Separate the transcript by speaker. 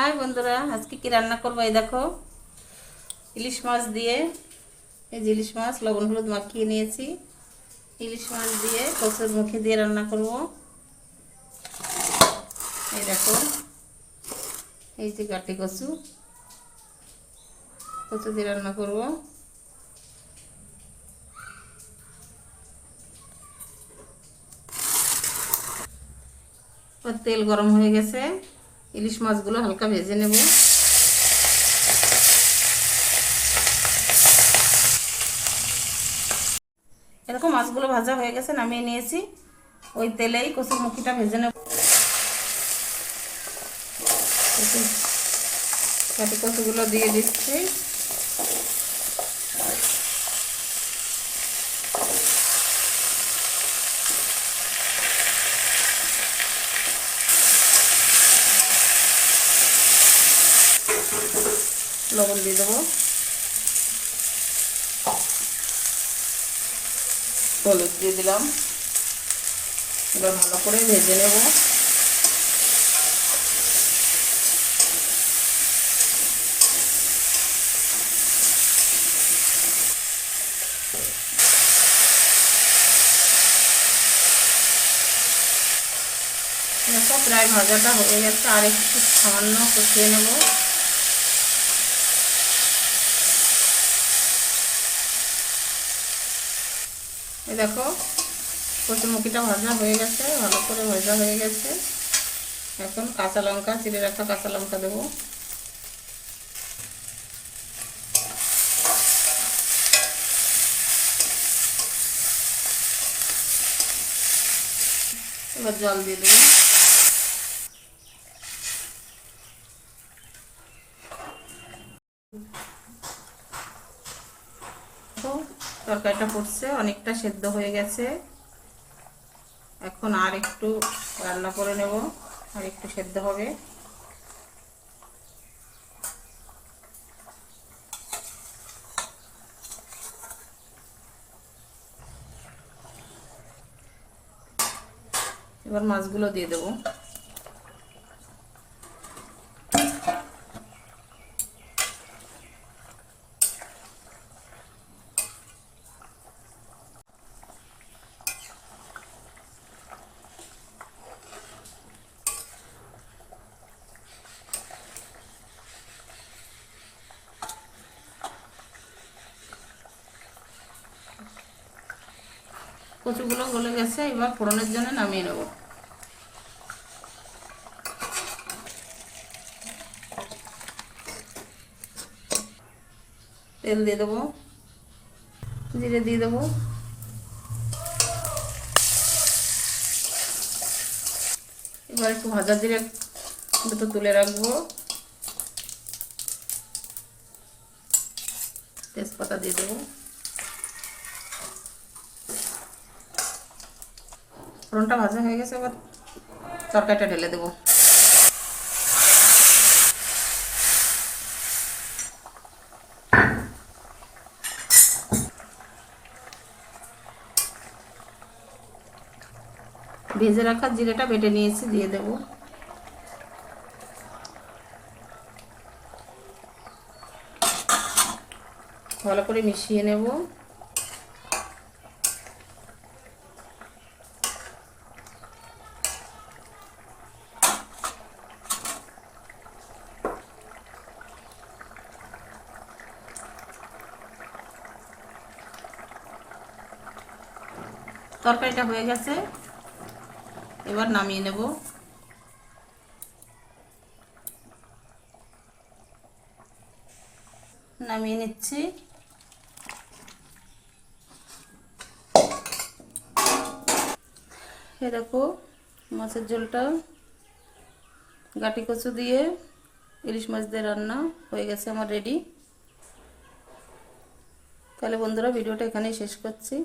Speaker 1: High বন্ধুরা, আজকে কি রান্না করব এই দেখো? ইলিশ মাছ দিয়ে, এই যে ইলিশ মাছ, লবণ হলুদ মাখিয়ে নিয়েছি। ইলিশ মাছ দিয়ে কচুর মুখে দিয়ে রান্না করব। এই দেখো, এই যে কাটি কচু। কচু দিয়ে রান্না করব। তেল গরম হয়ে গেছে। ইলিশ মাছগুলো হালকা ভেজে নেব। এরকম মাছগুলো ভাজা হয়ে গেছে, নামিয়ে নিয়েছি। ওই তেলেই কচুর মুখিটা ভেজে নেব। কচুগুলো দিয়ে দিচ্ছি। লবণ দিয়ে দেবো। হলুদ দিয়ে দিলাম। এবার ভালো করে ভেজে নেব। প্রায় ভাজাটা হয়ে গেছে, আর একটু সামান্য কষিয়ে নেব। এই দেখো, কচুমুখিটা ভাজা হয়ে গেছে, ভালো করে ভাজা হয়ে গেছে। এখন কাঁচা লঙ্কা, চিড়ে রাখা কাঁচা লঙ্কা দেবো। এবার জল দিয়ে দেবো। তো তরকারিটা পড়ছে, অনেকটা সেদ্ধ হয়ে গেছে। এখন আর একটু রান্না করে নেব, আর একটু সেদ্ধ হবে। এবার মাছগুলো দিয়ে দেবো। কচুগুলো গলে গেছে, এবার ফোড়নের জন্য নামিয়ে নেব। তেল দিয়ে দেবো, জিরে দিয়ে দেবো। এবার একটু ভাজা জিরে দুটো তুলে রাখব। তেজপাতা দিয়ে দেবো। ফোড়নটা ভাজা হয়ে গেছে, এবার তরকারিটা ঢেলে দেবো। ভেজে রাখা জিরেটা বেটে নিয়েছি, দিয়ে দেব। ভালো করে মিশিয়ে নেব। তরকারিটা হয়ে গেছে। এবার নামিয়ে নেব। নামিয়ে নিচ্ছি। এ দেখো, মাছের ঝোলটা। গাটি কচু দিয়ে ইলিশ মাছ দিয়ে রান্না হয়ে গেছে আমার রেডি। তাহলে বন্ধুরা, ভিডিওটা এখানেই শেষ করছি।